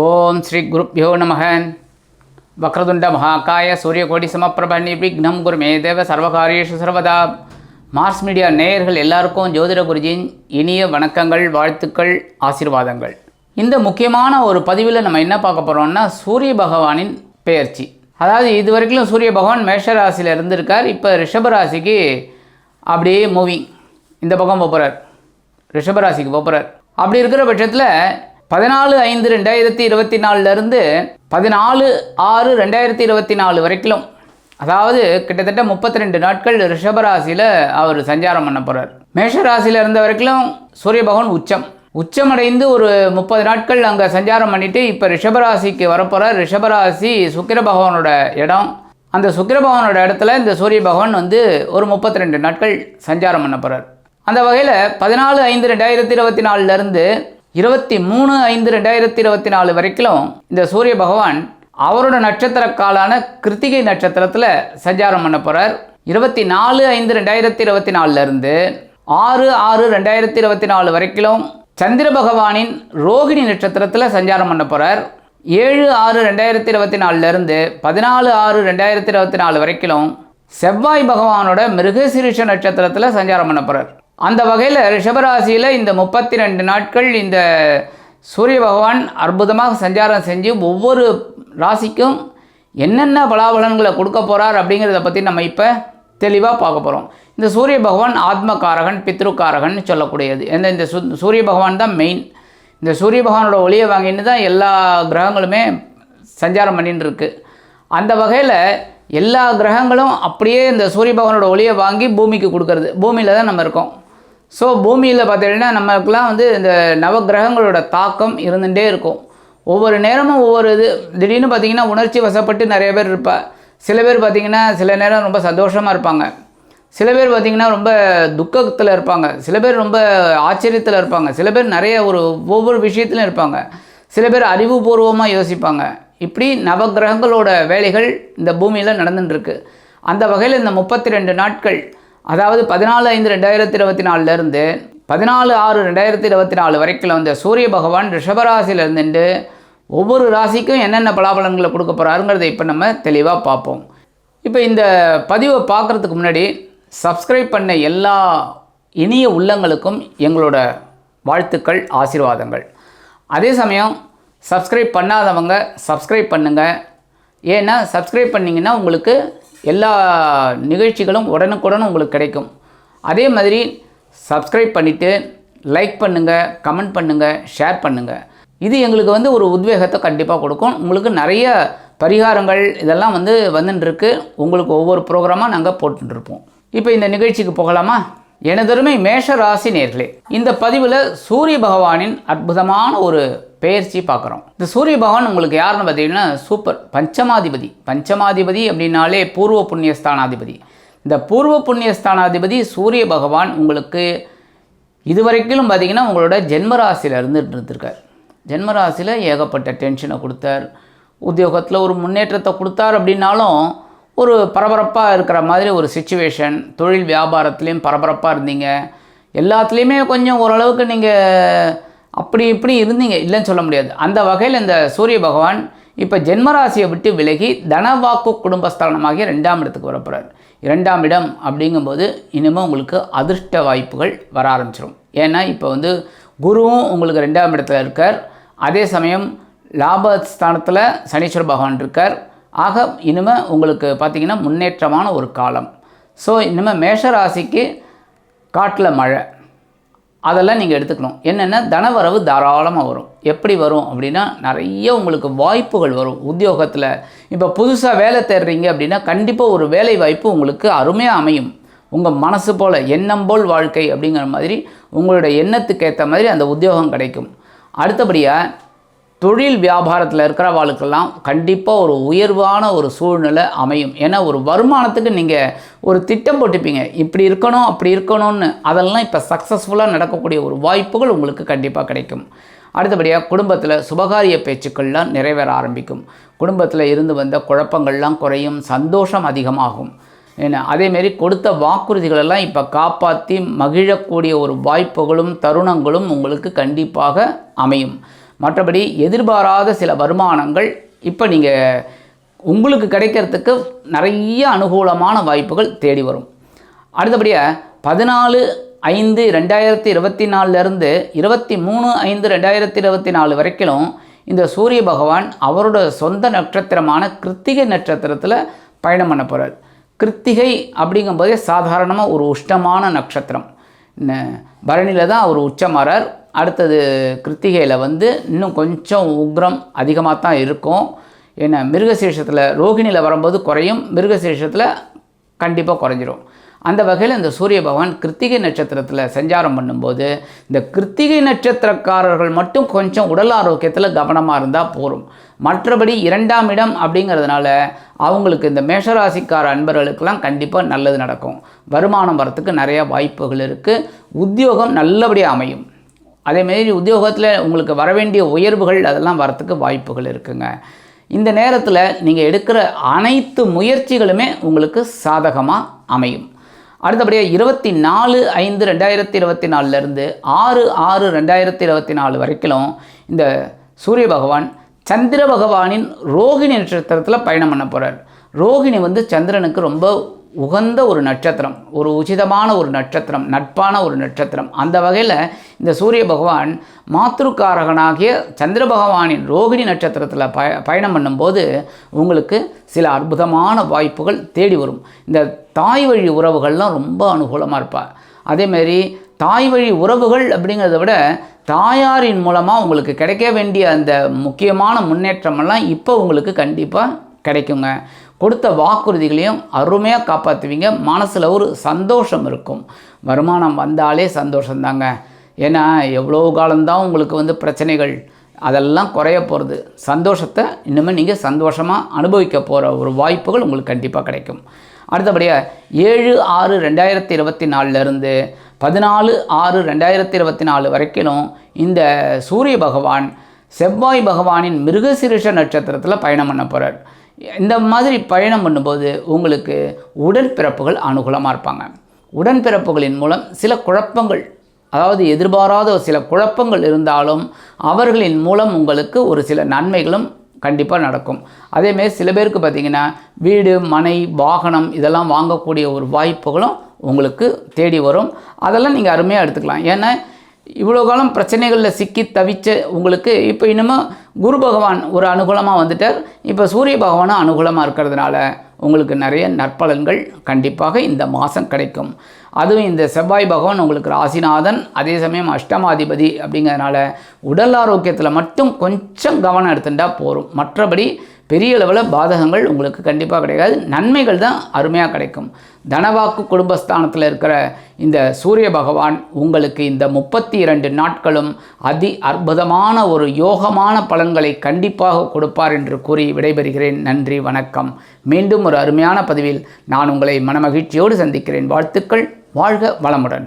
ஓம் ஸ்ரீ குருப்பியோ நமக. வக்ரதுண்ட மகாக்காய சூரியகோடி சமப்பிரப நிர்விக்னம் குருமே தேவ சர்வகாரியேஷு சர்வதா. மார்ஸ் மீடியா நேயர்கள் எல்லாருக்கும் ஜோதிட குருஜியின் இனிய வணக்கங்கள் வாழ்த்துக்கள் ஆசீர்வாதங்கள். இந்த முக்கியமான ஒரு பதிவில் நம்ம என்ன பார்க்க போகிறோம்னா சூரிய பகவானின் பெயர்ச்சி. அதாவது இது வரைக்கும் சூரிய பகவான் மேஷ ராசியில் இருந்திருக்கார். இப்போ ரிஷபராசிக்கு அப்படியே மூவிங் இந்த பக்கம் போகிறார் ரிஷபராசிக்கு போகிறார் அப்படி இருக்கிற பட்சத்தில் பதினாலு ஐந்து ரெண்டாயிரத்தி இருபத்தி நாலுலேருந்து பதினாலு ஆறு ரெண்டாயிரத்தி இருபத்தி நாலு வரைக்கும் அதாவது கிட்டத்தட்ட முப்பத்தி ரெண்டு நாட்கள் ரிஷபராசியில் அவர் சஞ்சாரம் பண்ண போகிறார் மேஷராசியில் இருந்த வரைக்கும் சூரிய பகவான் உச்சம். உச்சமடைந்து ஒரு முப்பது நாட்கள் அங்கே சஞ்சாரம் பண்ணிவிட்டு இப்போ ரிஷபராசிக்கு வரப்போகிறார் ரிஷபராசி சுக்கிர பகவானோட இடம். அந்த சுக்கிர பகவானோட இடத்துல இந்த சூரிய பகவான் வந்து ஒரு முப்பத்தி ரெண்டு நாட்கள் சஞ்சாரம் பண்ண போகிறார் அந்த வகையில் பதினாலு ஐந்து ரெண்டாயிரத்தி இருபத்தி நாலுலேருந்து இருபத்தி மூணு ஐந்து ரெண்டாயிரத்தி இருபத்தி நாலு வரைக்கும் இந்த சூரிய பகவான் அவரோட நட்சத்திர காலான கிருத்திகை நட்சத்திரத்தில் சஞ்சாரம் பண்ண போகிறார் இருபத்தி நாலு ஐந்து ரெண்டாயிரத்தி இருபத்தி நாலுலேருந்து ஆறு ஆறு ரெண்டாயிரத்தி இருபத்தி நாலு வரைக்கும் சந்திர பகவானின் ரோகிணி நட்சத்திரத்தில் சஞ்சாரம் பண்ண போகிறார் ஏழு ஆறு ரெண்டாயிரத்தி இருபத்தி நாலுலேருந்து பதினாலு ஆறு ரெண்டாயிரத்தி இருபத்தி நாலு வரைக்கும் செவ்வாய் பகவானோட மிருகசீரிஷ நட்சத்திரத்தில் சஞ்சாரம் பண்ண போகிறார் அந்த வகையில் ரிஷபராசியில் இந்த முப்பத்தி ரெண்டு நாட்கள் இந்த சூரிய பகவான் அற்புதமாக சஞ்சாரம் செஞ்சு ஒவ்வொரு ராசிக்கும் என்னென்ன பலாபலன்களை கொடுக்க போகிறார் அப்படிங்கிறத பற்றி நம்ம இப்போ தெளிவாக பார்க்க போகிறோம் இந்த சூரிய பகவான் ஆத்மகாரகன் பித்ருக்காரகன் சொல்லக்கூடியது. எந்த இந்த சு சூரிய பகவான் தான் மெயின் இந்த சூரிய பகவானோட ஒளியை வாங்கின்னு தான் எல்லா கிரகங்களுமே சஞ்சாரம் பண்ணின்னு இருக்குது அந்த வகையில் எல்லா கிரகங்களும் அப்படியே இந்த சூரிய பகவானோட ஒளியை வாங்கி பூமிக்கு கொடுக்கறது. பூமியில் தான் நம்ம இருக்கோம். ஸோ பூமியில் பார்த்தீங்கன்னா நமக்குலாம் வந்து இந்த நவகிரகங்களோட தாக்கம் இருந்துகிட்டே இருக்கும். ஒவ்வொரு நேரமும் ஒவ்வொரு இது திடீர்னு பார்த்திங்கன்னா உணர்ச்சி வசப்பட்டு நிறைய பேர் இருப்பா. சில பேர் பார்த்தீங்கன்னா சில நேரம் ரொம்ப சந்தோஷமாக இருப்பாங்க. சில பேர் பார்த்திங்கன்னா ரொம்ப துக்கத்தில் இருப்பாங்க. சில பேர் ரொம்ப ஆச்சரியத்தில் இருப்பாங்க. சில பேர் நிறைய ஒரு ஒவ்வொரு விஷயத்துலையும் இருப்பாங்க. சில பேர் அறிவுபூர்வமாக யோசிப்பாங்க. இப்படி நவகிரகங்களோட வேலைகள் இந்த பூமியில் நடந்துட்டுருக்கு அந்த வகையில் இந்த முப்பத்தி ரெண்டு நாட்கள் அதாவது பதினாலு ஐந்து ரெண்டாயிரத்தி இருபத்தி நாலுலேருந்து பதினாலு ஆறு ரெண்டாயிரத்தி இருபத்தி நாலு வரைக்கும் வந்த சூரிய பகவான் ரிஷபராசிலிருந்துட்டு ஒவ்வொரு ராசிக்கும் என்னென்ன பலாபலன்களை கொடுக்க போகிறாருங்கிறத இப்போ நம்ம தெளிவாக பார்ப்போம். இப்போ இந்த பதிவை பார்க்குறதுக்கு முன்னாடி சப்ஸ்கிரைப் பண்ண எல்லா இனிய உள்ளங்களுக்கும் எங்களோட வாழ்த்துக்கள் ஆசீர்வாதங்கள். அதே சமயம் சப்ஸ்கிரைப் பண்ணாதவங்க சப்ஸ்கிரைப் பண்ணுங்கள் ஏன்னா சப்ஸ்கிரைப் பண்ணிங்கன்னா உங்களுக்கு எல்லா நிகழ்ச்சிகளும் உடனுக்குடன் உங்களுக்கு கிடைக்கும். அதே மாதிரி சப்ஸ்கிரைப் பண்ணிவிட்டு லைக் பண்ணுங்கள் கமெண்ட் பண்ணுங்கள் ஷேர் பண்ணுங்கள் இது எங்களுக்கு வந்து ஒரு உத்வேகத்தை கண்டிப்பாக கொடுக்கும். உங்களுக்கு நிறைய பரிகாரங்கள் இதெல்லாம் வந்து வந்துட்டுருக்கு உங்களுக்கு ஒவ்வொரு ப்ரோக்ராமாக நாங்கள் போட்டுருப்போம் இப்போ இந்த நிகழ்ச்சிக்கு போகலாமா? எனதருமை மேஷ ராசி நேர்களே இந்த பதிவில் சூரிய பகவானின் அற்புதமான ஒரு பெயர்ச்சி பார்க்குறோம். இந்த சூரிய பகவான் உங்களுக்கு யாருன்னு பார்த்தீங்கன்னா சூப்பர். பஞ்சமாதிபதி. பஞ்சமாதிபதி அப்படின்னாலே பூர்வ புண்ணியஸ்தானாதிபதி இந்த பூர்வ புண்ணியஸ்தானாதிபதி சூரிய பகவான் உங்களுக்கு இதுவரைக்கும் பார்த்தீங்கன்னா உங்களோட ஜென்மராசியில் இருந்துட்டு இருந்திருக்கார். ஜென்மராசியில் ஏகப்பட்ட டென்ஷனை கொடுத்தார். உத்தியோகத்தில் ஒரு முன்னேற்றத்தை கொடுத்தார் அப்படின்னாலும் ஒரு பரபரப்பாக இருக்கிற மாதிரி ஒரு சுச்சுவேஷன் தொழில் வியாபாரத்துலேயும் பரபரப்பாக இருந்தீங்க. எல்லாத்துலேயுமே கொஞ்சம் ஓரளவுக்கு நீங்கள் அப்படி இப்படி இருந்தீங்க. இல்லைன்னு சொல்ல முடியாது. அந்த வகையில் இந்த சூரிய பகவான் இப்போ ஜென்மராசியை விட்டு விலகி தனவாக்கு குடும்பஸ்தானமாகிய ரெண்டாம் இடத்துக்கு வரப்போகிறார் இரண்டாம் இடம் அப்படிங்கும்போது இனிமேல் உங்களுக்கு அதிர்ஷ்ட வாய்ப்புகள் வர ஆரம்பிச்சிடும் ஏன்னா இப்போ வந்து குருவும் உங்களுக்கு ரெண்டாம் இடத்துல இருக்கார். அதே சமயம் லாபஸ்தானத்தில் சனீஸ்வர பகவான் இருக்கார். ஆக இனிமேல் உங்களுக்கு பார்த்திங்கன்னா முன்னேற்றமான ஒரு காலம். ஸோ இனிமேல் மேஷ ராசிக்கு காட்டில் மழை. அதெல்லாம் நீங்கள் எடுத்துக்கணும். என்னென்னா தனவரவு தாராளமாக வரும். எப்படி வரும் அப்படின்னா நிறைய உங்களுக்கு வாய்ப்புகள் வரும். உத்தியோகத்தில் இப்போ புதுசாக வேலை தேடுறீங்க அப்படின்னா கண்டிப்பாக ஒரு வேலை வாய்ப்பு உங்களுக்கு அருமையாக அமையும். உங்கள் மனசு போல் எண்ணம் போல் வாழ்க்கை அப்படிங்கிற மாதிரி உங்களுடைய எண்ணத்துக்கு ஏற்ற மாதிரி அந்த உத்தியோகம் கிடைக்கும். அடுத்தபடியாக தொழில் வியாபாரத்தில் இருக்கிறவாளுக்கெல்லாம் கண்டிப்பாக ஒரு உயர்வான ஒரு சூழ்நிலை அமையும். ஏன்னா ஒரு வருமானத்துக்கு நீங்கள் ஒரு திட்டம் போட்டுப்பீங்க. இப்படி இருக்கணும் அப்படி இருக்கணும்னு அதெல்லாம் இப்போ சக்ஸஸ்ஃபுல்லாக நடக்கக்கூடிய ஒரு வாய்ப்புகள் உங்களுக்கு கண்டிப்பாக கிடைக்கும். அடுத்தபடியாக குடும்பத்தில் சுபகாரிய பேச்சுக்கள்லாம் நிறைவேற ஆரம்பிக்கும். குடும்பத்தில் இருந்து வந்த குழப்பங்கள்லாம் குறையும் சந்தோஷம் அதிகமாகும். ஏன்னா அதேமாரி கொடுத்த வாக்குறுதிகளெல்லாம் இப்போ காப்பாற்றி மகிழக்கூடிய ஒரு வாய்ப்புகளும் தருணங்களும் உங்களுக்கு கண்டிப்பாக அமையும். மற்றபடி எதிர்பாராத சில வருமானங்கள் இப்போ நீங்கள் உங்களுக்கு கிடைக்கிறதுக்கு நிறைய அனுகூலமான வாய்ப்புகள் தேடி வரும். அடுத்தபடியாக பதினாலு ஐந்து ரெண்டாயிரத்தி இருபத்தி நாலுலேருந்து இருபத்தி மூணு ஐந்து ரெண்டாயிரத்தி இருபத்தி நாலு வரைக்கும் இந்த சூரிய பகவான் அவரோட சொந்த நட்சத்திரமான கிருத்திகை நட்சத்திரத்தில் பயணம் பண்ண போகிறார் கிருத்திகை அப்படிங்கும்போதே சாதாரணமாக ஒரு உஷ்டமான நட்சத்திரம். பரணியில் தான் அவர் உச்சமாறார். அடுத்தது கிருத்திகையில் வந்து இன்னும் கொஞ்சம் உக்ரம் அதிகமாக தான் இருக்கும். ஏன்னா மிருகசீஷத்தில் ரோகிணியில் வரும்போது குறையும் மிருகசீஷத்தில் கண்டிப்பாக குறைஞ்சிரும். அந்த வகையில் இந்த சூரிய பகவான் கிருத்திகை நட்சத்திரத்தில் சஞ்சாரம் பண்ணும்போது இந்த கிருத்திகை நட்சத்திரக்காரர்கள் மட்டும் கொஞ்சம் உடல் ஆரோக்கியத்தில் கவனமாக இருந்தால் போகும் மற்றபடி இரண்டாம் இடம் அப்படிங்கிறதுனால அவங்களுக்கு இந்த மேஷராசிக்கார அன்பர்களுக்கெல்லாம் கண்டிப்பாக நல்லது நடக்கும். வருமானம் வரத்துக்கு நிறைய வாய்ப்புகள் இருக்குது உத்தியோகம் நல்லபடியாக அமையும். அதேமாரி உத்தியோகத்தில் உங்களுக்கு வர வேண்டிய உயர்வுகள் அதெல்லாம் வரத்துக்கு வாய்ப்புகள் இருக்குங்க. இந்த நேரத்தில் நீங்கள் எடுக்கிற அனைத்து முயற்சிகளுமே உங்களுக்கு சாதகமாக அமையும். அடுத்தபடியாக இருபத்தி நாலு ஐந்து ரெண்டாயிரத்தி இருபத்தி நாலுலேருந்து ஆறு ஆறு ரெண்டாயிரத்தி இருபத்தி நாலு வரைக்கும் இந்த சூரிய பகவான் சந்திர பகவானின் ரோகிணி நட்சத்திரத்தில் பயணம் பண்ண போகிறார் ரோகிணி வந்து சந்திரனுக்கு ரொம்ப உகந்த ஒரு நட்சத்திரம் ஒரு உச்சிதமான ஒரு நட்சத்திரம் நட்பான ஒரு நட்சத்திரம். அந்த வகையில் இந்த சூரிய பகவான் மாத்திருக்காரகனாகிய சந்திர பகவானின் ரோகிணி நட்சத்திரத்தில் பய பயணம் பண்ணும்போது உங்களுக்கு சில அற்புதமான வாய்ப்புகள் தேடி வரும். இந்த தாய் வழி உறவுகள்லாம் ரொம்ப அனுகூலமாக இருப்பார் அதேமாரி தாய் வழி உறவுகள் அப்படிங்கிறத விட தாயாரின் மூலமாக உங்களுக்கு கிடைக்க வேண்டிய அந்த முக்கியமான முன்னேற்றமெல்லாம் இப்போ உங்களுக்கு கண்டிப்பாக கிடைக்குங்க. கொடுத்த வாக்குறுதிகளையும் அருமையாக காப்பாற்றுவீங்க மனசில் ஒரு சந்தோஷம் இருக்கும். வருமானம் வந்தாலே சந்தோஷந்தாங்க ஏன்னா எவ்வளோ காலம்தான் உங்களுக்கு வந்து பிரச்சனைகள் அதெல்லாம் குறைய போகிறது சந்தோஷத்தை இன்னுமே நீங்கள் சந்தோஷமாக அனுபவிக்க போகிற ஒரு வாய்ப்புகள் உங்களுக்கு கண்டிப்பாக கிடைக்கும். அடுத்தபடியாக ஏழு ஆறு ரெண்டாயிரத்தி இருபத்தி நாலுலேருந்து பதினாலு ஆறு ரெண்டாயிரத்தி இருபத்தி நாலு வரைக்கும் இந்த சூரிய பகவான் செவ்வாய் பகவானின் மிருகசிருஷ நட்சத்திரத்தில் பயணம் பண்ண போகிறார் இந்த மாதிரி பயணம் பண்ணும்போது உங்களுக்கு உடன்பிறப்புகள் அனுகூலமாக இருப்பாங்க. உடன்பிறப்புகளின் மூலம் சில குழப்பங்கள் அதாவது எதிர்பாராத சில குழப்பங்கள் இருந்தாலும் அவர்களின் மூலம் உங்களுக்கு ஒரு சில நன்மைகளும் கண்டிப்பாக நடக்கும். அதேமாரி சில பேருக்கு பார்த்திங்கன்னா வீடு மனை வாகனம் இதெல்லாம் வாங்கக்கூடிய ஒரு வாய்ப்புகளும் உங்களுக்கு தேடி வரும். அதெல்லாம் நீங்கள் அருமையாக எடுத்துக்கலாம். ஏன்னா இவ்வளோ காலம் பிரச்சனைகளில் சிக்கி தவிச்ச உங்களுக்கு இப்போ இன்னமும் குரு பகவான் ஒரு அனுகூலமாக வந்துட்டார். இப்போ சூரிய பகவானும் அனுகூலமாக இருக்கிறதுனால உங்களுக்கு நிறைய நற்பலன்கள் கண்டிப்பாக இந்த மாதம் கிடைக்கும். அதுவும் இந்த செவ்வாய் பகவான் உங்களுக்கு ராசிநாதன் அதே சமயம் அஷ்டமாதிபதி அப்படிங்கிறதுனால உடல் ஆரோக்கியத்தில் மட்டும் கொஞ்சம் கவனம் எடுத்துட்டால் போகும் மற்றபடி பெரிய அளவில் பாதகங்கள் உங்களுக்கு கண்டிப்பாக கிடைக்காது. நன்மைகள் தான் அருமையாக கிடைக்கும். தனவாக்கு குடும்பஸ்தானத்தில் இருக்கிற இந்த சூரிய பகவான் உங்களுக்கு இந்த முப்பத்தி இரண்டு நாட்களும் அதி அற்புதமான ஒரு யோகமான பலன்களை கண்டிப்பாக கொடுப்பார் என்று கூறி விடைபெறுகிறேன். நன்றி வணக்கம். மீண்டும் ஒரு அருமையான பதிவில் நான் உங்களை மனமகிழ்ச்சியோடு சந்திக்கிறேன். வாழ்த்துக்கள். வாழ்க வளமுடன்.